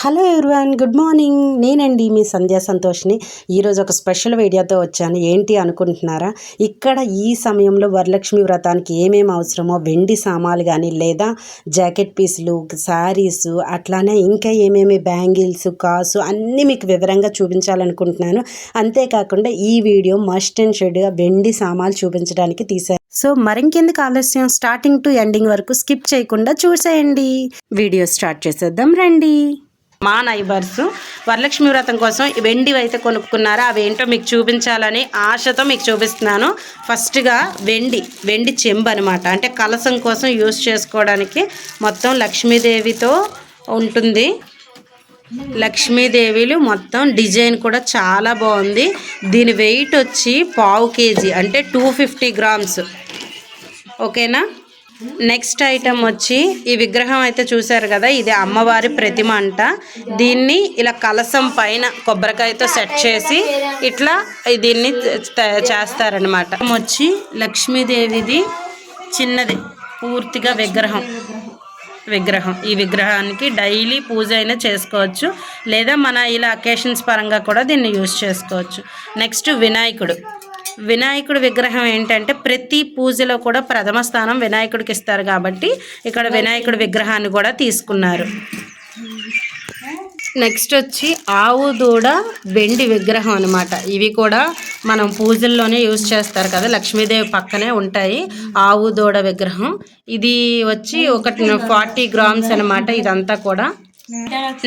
Hello everyone good morning. నేనండి మీ సంధ్యా సంతోష్ని. ఈరోజు ఒక స్పెషల్ వీడియోతో వచ్చాను. ఏంటి అనుకుంటున్నారా? ఇక్కడ ఈ సమయంలో వరలక్ష్మి వ్రతానికి ఏమేమి అవసరమో వెండి సామాన్లు కానీ లేదా జాకెట్ పీసులు శారీస్ అట్లానే ఇంకా ఏమేమి బ్యాంగిల్స్ కాసు అన్నీ మీకు వివరంగా చూపించాలనుకుంటున్నాను. అంతేకాకుండా ఈ వీడియో మస్ట్ అండ్ షెడ్గా వెండి సామాలు చూపించడానికి తీసాను సో మరింకెందుకు ఆలస్యం? స్టార్టింగ్ టు ఎండింగ్ వరకు స్కిప్ చేయకుండా చూసేయండి. వీడియో స్టార్ట్ చేసేద్దాం రండి. మా నైబర్స్ వరలక్ష్మి వ్రతం కోసం వెండివి అయితే కొనుక్కున్నారా? అవి ఏంటో మీకు చూపించాలని ఆశతో మీకు చూపిస్తున్నాను. ఫస్ట్గా వెండి వెండి చెంబు అనమాట అంటే కలసం కోసం యూస్ చేసుకోవడానికి మొత్తం లక్ష్మీదేవితో ఉంటుంది. లక్ష్మీదేవిలు మొత్తం డిజైన్ కూడా చాలా బాగుంది. దీని వెయిట్ వచ్చి పావు కేజీ అంటే టూ ఫిఫ్టీ గ్రామ్స్. ఓకేనా? నెక్స్ట్ ఐటమ్ వచ్చి ఈ విగ్రహం అయితే చూసారు కదా ఇది అమ్మవారి ప్రతిమ అంట. దీన్ని ఇలా కలసం పైన కొబ్బరికాయతో సెట్ చేసి ఇట్లా దీన్ని చేస్తారనమాట వచ్చి లక్ష్మీదేవిది చిన్నది పూర్తిగా విగ్రహం. విగ్రహం. ఈ విగ్రహానికి డైలీ పూజ అయినా చేసుకోవచ్చు లేదా మన ఇలా అకేషన్స్ పరంగా కూడా దీన్ని యూజ్ చేసుకోవచ్చు. నెక్స్ట్ వినాయకుడు. వినాయకుడు విగ్రహం ఏంటంటే ప్రతి పూజలో కూడా ప్రథమ స్థానం వినాయకుడికి ఇస్తారు కాబట్టి ఇక్కడ వినాయకుడి విగ్రహాన్ని కూడా తీసుకున్నారు. నెక్స్ట్ వచ్చి ఆవు దూడ వెండి విగ్రహం అనమాట ఇవి కూడా మనం పూజల్లోనే యూజ్ చేస్తారు కదా లక్ష్మీదేవి పక్కనే ఉంటాయి ఆవు దూడ విగ్రహం. ఇది వచ్చి ఒక ఫార్టీ గ్రామ్స్ అనమాట ఇదంతా కూడా.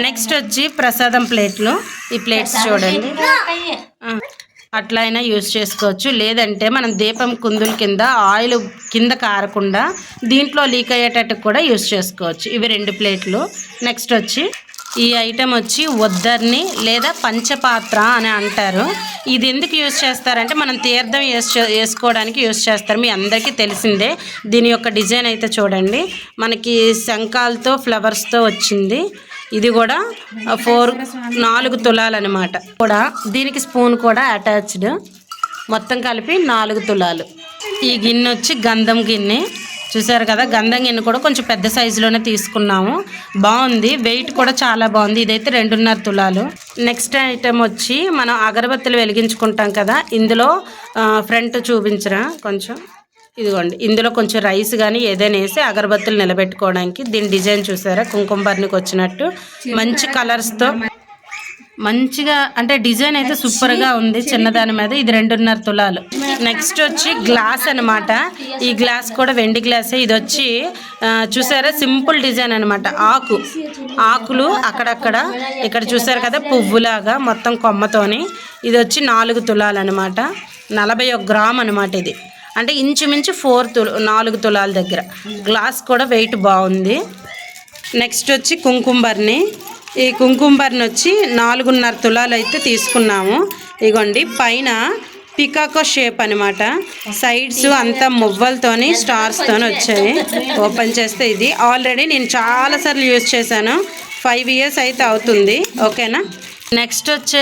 నెక్స్ట్ వచ్చి ప్రసాదం ప్లేట్లు. ఈ ప్లేట్స్ చూడండి. అట్లా అయినా యూజ్ చేసుకోవచ్చు. లేదంటే మనం దీపం కుందుల కింద ఆయిల్ కింద కారకుండా దీంట్లో లీక్ అయ్యేటట్టు కూడా యూజ్ చేసుకోవచ్చు. ఇవి రెండు ప్లేట్లు. నెక్స్ట్ వచ్చి ఈ ఐటెం వచ్చి ఒద్దర్ని లేదా పంచపాత్ర అని అంటారు. ఇది ఎందుకు యూజ్ చేస్తారంటే మనం తీర్థం యూస్ చే- వేసుకోవడానికి యూజ్ చేస్తారు. మీ అందరికీ తెలిసిందే. దీని యొక్క డిజైన్ అయితే చూడండి. మనకి శంఖాలతో ఫ్లవర్స్తో వచ్చింది. ఇది కూడా ఫోర్ నాలుగు తులాలు అనమాట కూడా దీనికి స్పూన్ కూడా అటాచ్డ్. మొత్తం కలిపి నాలుగు తులాలు. ఈ గిన్నె వచ్చి గంధం గిన్నె. చూసారు కదా గంధం గిన్నె కూడా కొంచెం పెద్ద సైజులోనే తీసుకున్నాము. బాగుంది వెయిట్ కూడా చాలా బాగుంది. ఇదైతే రెండున్నర తులాలు. నెక్స్ట్ ఐటెం వచ్చి మనం అగరబత్తులు వెలిగించుకుంటాం కదా ఇందులో ఫ్రంట్ చూపించరా కొంచెం? ఇదిగోండి ఇందులో కొంచెం రైస్ కానీ ఏదైనా వేసి అగరబత్తులు నిలబెట్టుకోవడానికి దీని డిజైన్ చూసారా? కుంకుమ బర్నికి వచ్చినట్టు మంచి కలర్స్తో మంచిగా అంటే డిజైన్ అయితే సూపర్గా ఉంది చిన్నదాని మీద. ఇది రెండున్నర తులాలు. నెక్స్ట్ వచ్చి గ్లాస్ అన్నమాట. ఈ గ్లాస్ కూడా వెండి గ్లాసే. ఇది వచ్చి చూసారా? సింపుల్ డిజైన్ అన్నమాట. ఆకు. ఆకులు అక్కడక్కడ. ఇక్కడ చూసారు కదా? పువ్వులాగా మొత్తం కొమ్మతోని. ఇది వచ్చి నాలుగు తులాలు అనమాట నలభై ఒక గ్రామ్ అనమాట ఇది. అంటే ఇంచుమించు ఫోర్ తులు నాలుగు తులాల దగ్గర. గ్లాస్ కూడా వెయిట్ బాగుంది. నెక్స్ట్ వచ్చి కుంకుంబర్ని. ఈ కుంకుంబర్ని వచ్చి నాలుగున్నర తులాలు అయితే తీసుకున్నాము. ఇగోండి పైన పికాకో షేప్ అనమాట సైడ్స్ అంతా మువ్వలతోని స్టార్స్తోని వచ్చాయి. ఓపెన్ చేస్తే ఇది. ఆల్రెడీ నేను చాలాసార్లు యూజ్ చేశాను. ఫైవ్ ఇయర్స్ అయితే అవుతుంది. ఓకేనా? నెక్స్ట్ వచ్చే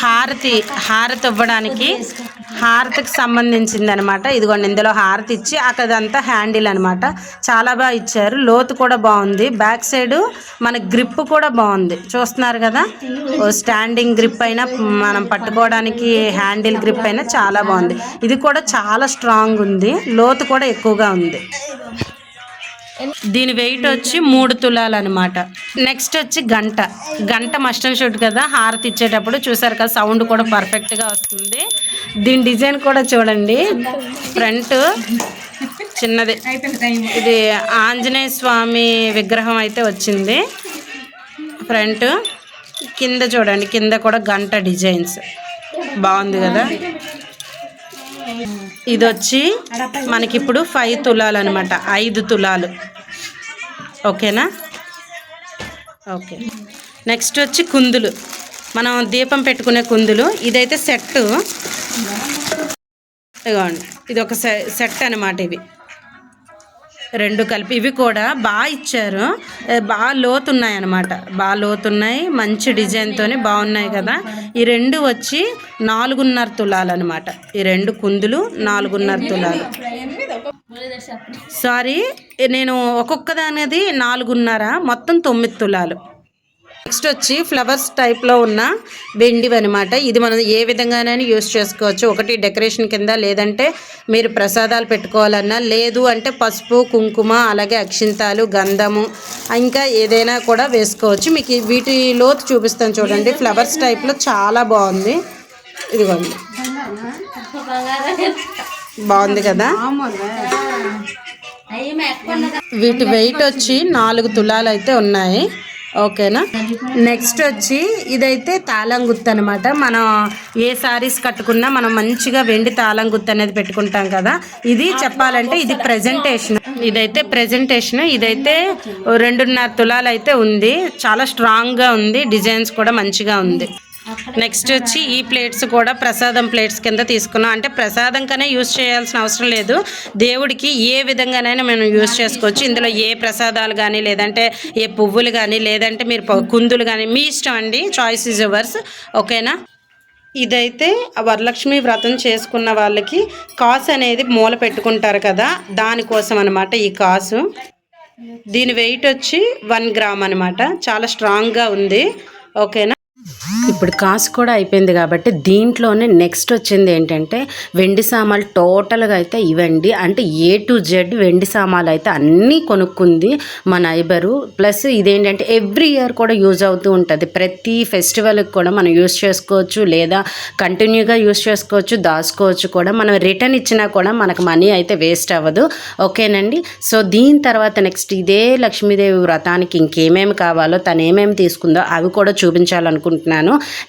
హారతి హారతి ఇవ్వడానికి హారతికి సంబంధించింది అనమాట ఇదిగోండి ఇందులో హారతి ఇచ్చి అక్కడంతా హ్యాండిల్ అనమాట. చాలా బాగా ఇచ్చారు. లోతు కూడా బాగుంది. బ్యాక్ సైడ్ మన గ్రిప్ కూడా బాగుంది. చూస్తున్నారు కదా? స్టాండింగ్ గ్రిప్ అయినా మనం పట్టుకోవడానికి హ్యాండిల్ గ్రిప్ అయినా చాలా బాగుంది. ఇది కూడా చాలా స్ట్రాంగ్ ఉంది. లోతు కూడా ఎక్కువగా ఉంది. దీని వెయిట్ వచ్చి మూడు తులాలు అనమాట నెక్స్ట్ వచ్చి గంట. గంట మస్టమ్ షూట్ కదా హారతి ఇచ్చేటప్పుడు చూసారు కదా సౌండ్ కూడా పర్ఫెక్ట్గా వస్తుంది. దీని డిజైన్ కూడా చూడండి. ఫ్రంట్ చిన్నది. ఇది ఆంజనేయ స్వామి విగ్రహం అయితే వచ్చింది. ఫ్రంట్ కింద చూడండి కింద కూడా గంట డిజైన్స్. బాగుంది కదా? ఇది వచ్చి మనకి ఇప్పుడు ఫైవ్ తులాలు అనమాట ఐదు తులాలు. ఓకేనా? ఓకే. నెక్స్ట్ వచ్చి కుందులు. మనం దీపం పెట్టుకునే కుందులు. ఇదైతే సెట్ ఇదిగోండి. ఇది ఒక సె- సెట్ అనమాట ఇవి. రెండు కలిపి ఇవి కూడా బాగా ఇచ్చారు. బాగా లోతున్నాయి అనమాట బాగా లోతున్నాయి. మంచి డిజైన్తో బాగున్నాయి కదా. ఈ రెండు వచ్చి నాలుగున్నర తులాలు అనమాట ఈ రెండు కుందులు నాలుగున్నర తులాలు. సారీ నేను ఒక్కొక్క దానిది నాలుగున్నర మొత్తం తొమ్మిది తులాలు. నెక్స్ట్ వచ్చి ఫ్లవర్స్ టైప్లో ఉన్న వెండివి అనమాట ఇది మనం ఏ విధంగానైనా యూస్ చేసుకోవచ్చు. ఒకటి డెకరేషన్ కింద లేదంటే మీరు ప్రసాదాలు పెట్టుకోవాలన్నా లేదు అంటే పసుపు కుంకుమ అలాగే అక్షింతాలు గంధము ఇంకా ఏదైనా కూడా వేసుకోవచ్చు. మీకు ఈ వీటి లోతు చూపిస్తాను చూడండి. ఫ్లవర్స్ టైప్లో చాలా బాగుంది. ఇదిగోండి. బాగుంది కదా? వీటి వెయిట్ వచ్చి నాలుగు తులాలు అయితే ఉన్నాయి. ఓకేనా? నెక్స్ట్ వచ్చి ఇదైతే తాళం గుత్తు అనమాట మనం ఏ సారీస్ కట్టుకున్నా మనం మంచిగా వెండి తాళం గుత్తు అనేది పెట్టుకుంటాం కదా. ఇది చెప్పాలంటే ఇది ప్రెజెంటేషన్ ఇదైతే ప్రెజెంటేషన్ ఇదైతే రెండున్నర తులాలు అయితే ఉంది. చాలా స్ట్రాంగ్గా ఉంది. డిజైన్స్ కూడా మంచిగా ఉంది. నెక్స్ట్ వచ్చి ఈ ప్లేట్స్ కూడా ప్రసాదం ప్లేట్స్ కింద తీసుకున్నాం. అంటే ప్రసాదం కనే యూస్ చేయాల్సిన అవసరం లేదు. దేవుడికి ఏ విధంగానైనా మనం యూస్ చేసుకోవచ్చు. ఇందులో ఏ ప్రసాదాలు కానీ లేదంటే ఏ పువ్వులు కానీ లేదంటే మీరు కుందులు కానీ మీ ఇష్టం అండి. చాయిస్ ఇస్ యువర్స్ ఓకేనా ఇదైతే వరలక్ష్మి వ్రతం చేసుకున్న వాళ్ళకి కాసు అనేది మూల పెట్టుకుంటారు కదా. దానికోసం అనమాట ఈ కాసు. దీని వెయిట్ వచ్చి వన్ గ్రామ్ అనమాట చాలా స్ట్రాంగ్గా ఉంది. ఓకేనా ఇప్పుడు కాసు కూడా అయిపోయింది కాబట్టి దీంట్లోనే నెక్స్ట్ వచ్చింది ఏంటంటే వెండి సామాన్లు టోటల్గా అయితే ఇవ్వండి అంటే ఏ టు జెడ్ వెండి సామాన్లు అయితే అన్నీ కొనుక్కుంది మా నైబరు ప్లస్ ఇదేంటంటే ఎవ్రీ ఇయర్ కూడా యూజ్ అవుతూ ఉంటుంది. ప్రతి ఫెస్టివల్కి కూడా మనం యూజ్ చేసుకోవచ్చు. లేదా కంటిన్యూగా యూజ్ చేసుకోవచ్చు. దాచుకోవచ్చు కూడా. మనం రిటర్న్ ఇచ్చినా కూడా మనకు మనీ అయితే వేస్ట్ అవ్వదు. ఓకేనండి? సో దీని తర్వాత నెక్స్ట్ ఇదే లక్ష్మీదేవి వ్రతానికి ఇంకేమేమి కావాలో తను ఏమేమి తీసుకుందో అవి కూడా చూపించాలనుకుంటున్నాను.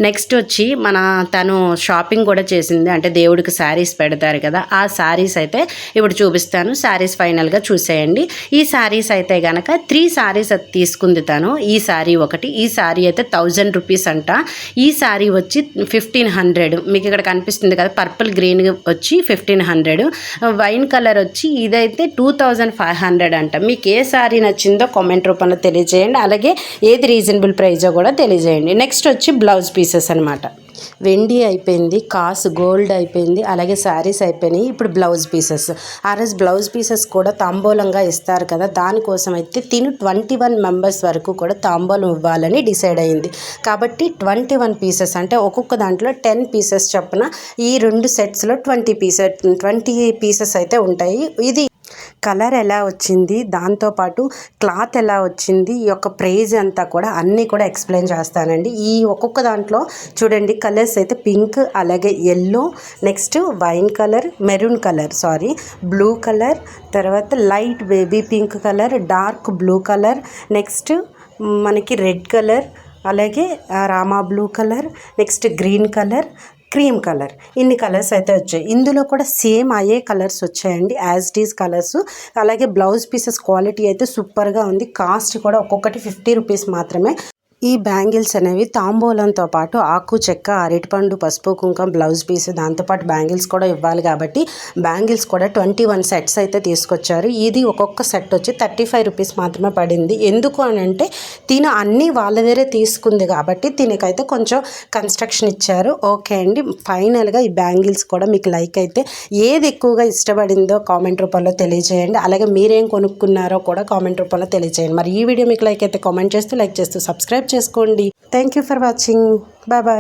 నెక్స్ట్ వచ్చి మన తను షాపింగ్ కూడా చేసింది. అంటే దేవుడికి శారీస్ పెడతారు కదా ఆ శారీస్ అయితే ఇప్పుడు చూపిస్తాను. శారీస్ ఫైనల్గా చూసేయండి. ఈ శారీస్ అయితే గనక త్రీ శారీస్ తీసుకుంది తను. ఈ శారీ ఒకటి ఈ శారీ అయితే థౌజండ్ రూపీస్ అంట. ఈ శారీ వచ్చి ఫిఫ్టీన్ హండ్రెడ్ మీకు ఇక్కడ కనిపిస్తుంది కదా పర్పుల్ గ్రీన్ వచ్చి ఫిఫ్టీన్ హండ్రెడ్ వైన్ కలర్ వచ్చి ఇదైతే టూ థౌజండ్ ఫైవ్ హండ్రెడ్ అంట. మీకు ఏ శారీ నచ్చిందో కామెంట్ రూపంలో తెలియజేయండి. అలాగే ఏది రీజనబుల్ ప్రైజో కూడా తెలియజేయండి. నెక్స్ట్ వచ్చి బ్లౌజ్ పీసెస్ అనమాట వెండి అయిపోయింది కాసు గోల్డ్ అయిపోయింది అలాగే శారీస్ అయిపోయినాయి ఇప్పుడు blouse pieces. RS blouse pieces కూడా తాంబూలంగా ఇస్తారు కదా దానికోసం అయితే తిను ట్వంటీ వన్ మెంబర్స్ వరకు కూడా తాంబూలం ఇవ్వాలని డిసైడ్ అయింది. కాబట్టి ట్వంటీ వన్ పీసెస్ అంటే ఒక్కొక్క దాంట్లో టెన్ పీసెస్ చొప్పున ఈ రెండు సెట్స్లో ట్వంటీ పీసెస్ ట్వంటీ పీసెస్ అయితే ఉంటాయి. ఇది కలర్ ఎలా వచ్చింది దాంతోపాటు క్లాత్ ఎలా వచ్చింది ఈ యొక్క ప్రైజ్ అంతా కూడా అన్నీ కూడా ఎక్స్ప్లెయిన్ చేస్తానండి. ఈ ఒక్కొక్క దాంట్లో చూడండి కలర్స్ అయితే పింక్ అలాగే yellow next wine colour maroon colour sorry blue colour తర్వాత light baby pink colour dark blue colour next మనకి రెడ్ కలర్ అలాగే Rama blue colour next green colour cream colour. ఇన్ని కలర్స్ అయితే వచ్చాయి. ఇందులో కూడా సేమ్ అయ్యే కలర్స్ వచ్చాయండి. As these colours. అలాగే బ్లౌజ్ పీసెస్ క్వాలిటీ అయితే సూపర్గా ఉంది. కాస్ట్ కూడా ఒక్కొక్కటి ఫిఫ్టీ రూపీస్ మాత్రమే. ఈ బ్యాంగిల్స్ అనేవి తాంబూలంతో పాటు ఆకు చెక్క అరటిపండు పసుపు కుంకం బ్లౌజ్ పీస్ దాంతోపాటు బ్యాంగిల్స్ కూడా ఇవ్వాలి కాబట్టి బ్యాంగిల్స్ కూడా ట్వంటీ వన్ సెట్స్ అయితే తీసుకొచ్చారు. ఇది ఒక్కొక్క సెట్ వచ్చి థర్టీ ఫైవ్ రూపీస్ మాత్రమే పడింది. ఎందుకు అని అంటే తిన అన్నీ వాళ్ళ దగ్గరే తీసుకుంది కాబట్టి తినకైతే కొంచెం కన్స్ట్రక్షన్ ఇచ్చారు. ఓకే అండి. ఫైనల్గా ఈ బ్యాంగిల్స్ కూడా మీకు లైక్ అయితే ఏది ఎక్కువగా ఇష్టపడిందో కామెంట్ రూపంలో తెలియజేయండి. అలాగే మీరేం కొనుక్కున్నారో కూడా కామెంట్ రూపంలో తెలియజేయండి. మరి ఈ వీడియో మీకు లైక్ అయితే కామెంట్ చేస్తూ లైక్ చేస్తూ సబ్స్క్రైబ్ చేసుకోండి. Thank you for watching bye bye